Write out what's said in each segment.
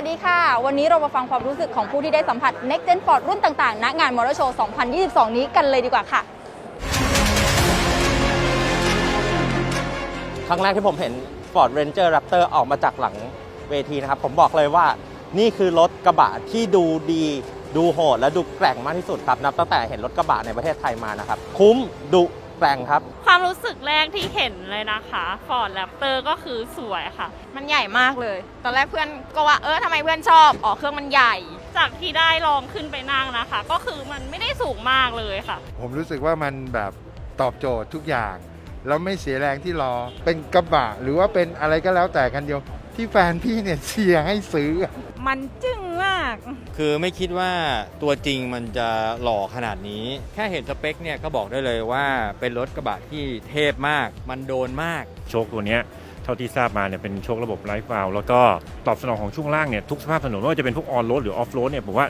วัสดีค่ะ วันนี้เรามาฟังความรู้สึกของผู้ที่ได้สัมผัส Next Gen Ford รุ่นต่างๆ ณ งาน Motor Show 2022 นี้กันเลยดีกว่าค่ะ ครั้งแรกที่ผมเห็น Ford Ranger Raptor ออกมาจากหลังเวทีนะครับ ผมบอกเลยว่านี่คือรถกระบะที่ดูดีดูโหดและดูแกร่งมากที่สุดครับ นับตั้งแต่เห็นรถกระบะในประเทศไทยมานะครับ คุ้มดุ แกร่งครับ ความรู้สึกแรกที่เห็นเลยนะคะ Ford Raptor ก็คือสวยค่ะ มันใหญ่มากเลย ตอนแรกเพื่อนก็ว่าเออทำไมเพื่อนชอบอ๋อเครื่องมันใหญ่ จากที่ได้ลองขึ้นไปนั่งนะคะ ก็คือมันไม่ได้สูงมากเลยค่ะ ผมรู้สึกว่ามันแบบตอบโจทย์ทุกอย่าง แล้วไม่เสียแรงที่รอเป็นกระบะหรือว่าเป็นอะไรก็แล้วแต่กันเดียว ที่แฟนพี่เนี่ยเชียร์ให้ซื้อ มันจึ้งมาก คือไม่คิดว่าตัวจริงมันจะหล่อขนาดนี้ แค่เห็นสเปคเนี่ยก็บอกได้เลยว่าเป็นรถกระบะที่เทพมาก มันโดนมาก โชคตัวเนี้ยเท่าที่ทราบมาเนี่ยเป็นโชคระบบไลฟ์วาลแล้วก็ตอบสนองของช่วงล่างเนี่ยทุกสภาพถนนไม่ว่าจะเป็นพวกออนโรดหรือออฟโรดเนี่ยผมว่า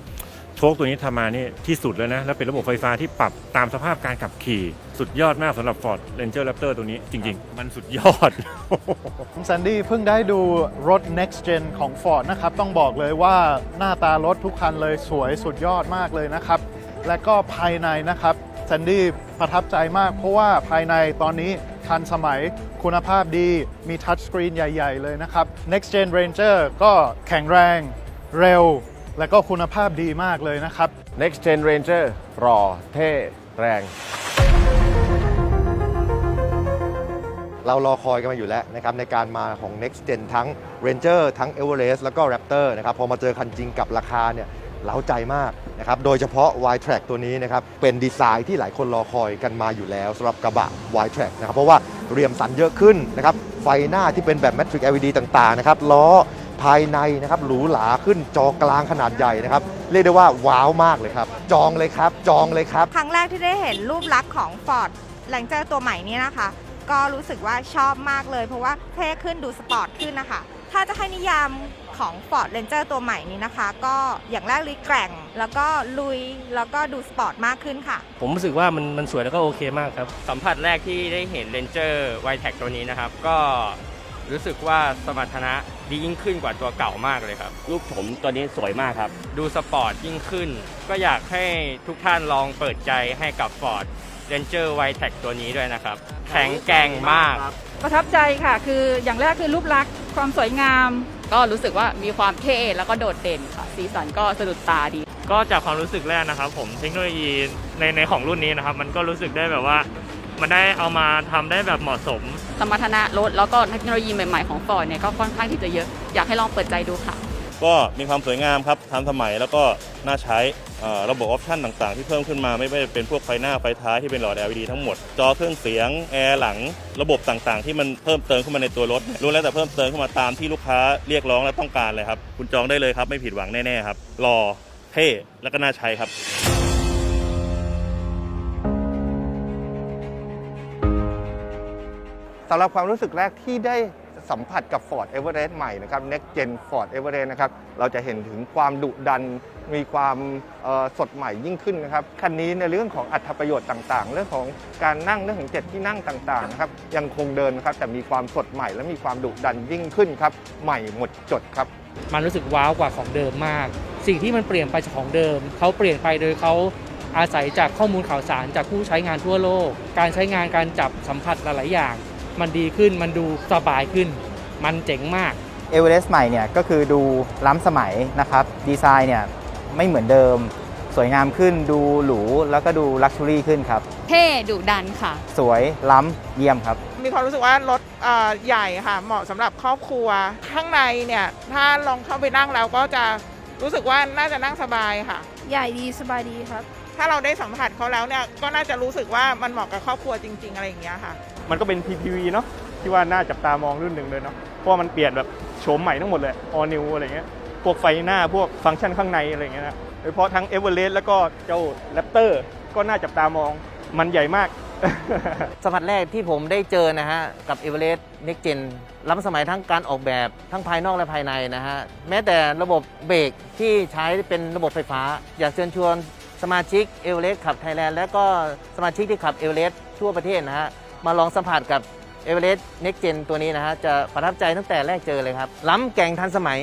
โชคตัวนี้ทำมานี่ที่สุดแล้วนะ แล้วเป็นระบบไฟฟ้าที่ปรับตามสภาพการขับขี่ สุดยอดมากสำหรับ Ford Ranger Raptor ตัวนี้จริง ๆ มันสุดยอดผมแซนดี้เพิ่งได้ดูรถ next gen ของ Ford นะครับ ต้องบอกเลยว่าหน้าตารถทุกคันเลยสวยสุดยอดมากเลยนะครับ และก็ภายในนะครับแซนดี้ประทับใจมากเพราะว่าภายในตอนนี้ทันสมัยคุณภาพดีมีทัชสกรีนใหญ่ ๆ เลยนะครับ next gen Ranger ก็แข็งแรงเร็ว และก็คุณภาพดีมากเลยนะครับ Next Gen Ranger รอเท่แรง เรารอคอยกันมาอยู่แล้วนะครับในการมาของ Next Gen ทั้ง Ranger ทั้ง Everest แล้วก็ Raptor นะครับพอมาเจอคันจริงกับราคาเนี่ยเล้าใจมากนะครับโดยเฉพาะ Y Track ตัวนี้นะครับเป็นดีไซน์ที่หลายคนรอคอยกันมาอยู่แล้วสำหรับกระบะ Y Track นะครับเพราะว่าเรียมสันเยอะขึ้นนะครับไฟหน้าที่เป็นแบบ Matrix LED ต่างๆนะครับล้อ ภายในนะครับหรูหราขึ้นจอกลางขนาดใหญ่นะครับ เรียกได้ว่าว้าวมากเลยครับ จองเลยครับ จองเลยครับ ครั้งแรกที่ได้เห็นรูปลักษณ์ของ Ford Ranger ตัวใหม่นี้นะคะ ก็รู้สึกว่าชอบมากเลย เพราะว่าเท่ขึ้นดูสปอร์ตขึ้นนะคะ ถ้าจะให้นิยามของ Ford Ranger ตัวใหม่นี้นะคะ ก็อย่างแรกเลยแกร่ง แล้วก็ลุยแล้วก็ดูสปอร์ตมากขึ้นค่ะ ผมรู้สึกว่ามันมันสวยแล้วก็โอเคมากครับ สัมผัสแรกที่ได้เห็น Ranger y t e c ตัวนี้นะครับ ก็ รู้สึกว่าสมรรถนะดียิ่งขึ้นกว่าตัวเก่ามากเลยครับลูกผมตัวนี้สวยมากครับ ดูสปอร์ตยิ่งขึ้น ก็อยากให้ทุกท่านลองเปิดใจให้กับ Ford Ranger y t e c ตัวนี้ด้วยนะครับ แข็งแกร่งมาก ประทับใจค่ะ คืออย่างแรกคือรูปลักษณ์ความสวยงาม ก็รู้สึกว่ามีความเท่แล้วก็โดดเด่นค่ะ สีสันก็สะดุดตาดี ก็จากความรู้สึกแรกนะครับ ผมเทคโนโลยีในในของรุ่นนี้นะครับ มันก็รู้สึกได้แบบว่า มันได้เอามาทำได้แบบเหมาะสม สมรรถนะรถแล้วก็เทคโนโลยีใหม่ๆของ Ford เนี่ยก็ค่อนข้างที่จะเยอะ อยากให้ลองเปิดใจดูค่ะ ก็มีความสวยงามครับทันสมัยแล้วก็น่าใช้ระบบออปชันต่างๆ ที่เพิ่มขึ้นมาไม่ว่าจะเป็นพวกไฟหน้าไฟท้ายที่เป็นหลอด LED ทั้งหมด จอเครื่องเสียง แอร์หลัง ระบบต่างๆ ที่มันเพิ่มเติมขึ้นมาในตัวรถรู้แล้วแต่เพิ่มเติมขึ้นมาตามที่ลูกค้าเรียกร้องและต้องการเลยครับ คุณจองได้เลยครับไม่ผิดหวังแน่ๆครับรอเท่แล้วก็น่าใช้ครับ สำหรับความรู้สึกแรกที่ได้สัมผัสกับ Ford Everest ใหม่นะครับ Next Gen Ford Everest นะครับ เราจะเห็นถึงความดุดัน มีความสดใหม่ยิ่งขึ้นนะครับ คันนี้ในเรื่องของอัตประโยชน์ต่างๆ เรื่องของการนั่งเรื่องของเจ็ดที่นั่งต่างๆนะครับยังคงเดินนะครับแต่มีความสดใหม่และมีความดุดันยิ่งขึ้นครับใหม่หมดจดครับ มันรู้สึกว้าวกว่าของเดิมมาก สิ่งที่มันเปลี่ยนไปจากของเดิมเขาเปลี่ยนไปโดยเขาอาศัยจากข้อมูลข่าวสารจากผู้ใช้งานทั่วโลก การใช้งานการจับสัมผัสหลายๆอย่าง มันดีขึ้นมันดูสบายขึ้น มันเจ๋งมากเอเวอเรสต์ใหม่เนี่ยก็คือดูล้ำสมัยนะครับ ดีไซน์เนี่ยไม่เหมือนเดิม สวยงามขึ้นดูหรู แล้วก็ดูลักชัวรี่ขึ้นครับ เท่ดุดันค่ะ สวยล้ำเยี่ยมครับ มีความรู้สึกว่ารถเอ่อใหญ่ค่ะ เหมาะสำหรับครอบครัว ข้างในเนี่ย ถ้าลองเข้าไปนั่งแล้วก็จะรู้สึกว่าน่าจะนั่งสบายค่ะ ใหญ่ดีสบายดีครับ ถ้าเราได้สัมผัสเขาแล้วเนี่ยก็น่าจะรู้สึกว่ามันเหมาะกับครอบครัวจริง ๆ อะไรอย่างเงี้ยค่ะ มันก็เป็น PPV เนาะที่ว่าน่าจับตามองรุ่นหนึ่งเลยเนาะเพราะว่ามันเปลี่ยนแบบโฉมใหม่ทั้งหมดเลย all new อะไรเงี้ยพวกไฟหน้าพวกฟังก์ชันข้างในอะไรเงี้ยนะโดยเฉพาะทั้ง Everest แล้วก็เจ้า Raptor ก็น่าจับตามองมันใหญ่มากสัมผัสแรกที่ผมได้เจอนะฮะ กับเอเวอเรสต์เน็กเจนล้ำสมัยทั้งการออกแบบทั้งภายนอกและภายในนะฮะ แม้แต่ระบบเบรกที่ใช้เป็นระบบไฟฟ้า อยากเชิญชวนสมาชิกเอเวอเรสต์ขับไทยแลนด์และก็สมาชิกที่ขับเอเวอเรสต์ทั่วประเทศนะฮะ มาลองสัมผัสกับเอเวอเรสต์เน็กเจนตัวนี้นะฮะจะประทับใจตั้งแต่แรกเจอเลยครับ ล้ำแก่งทันสมัย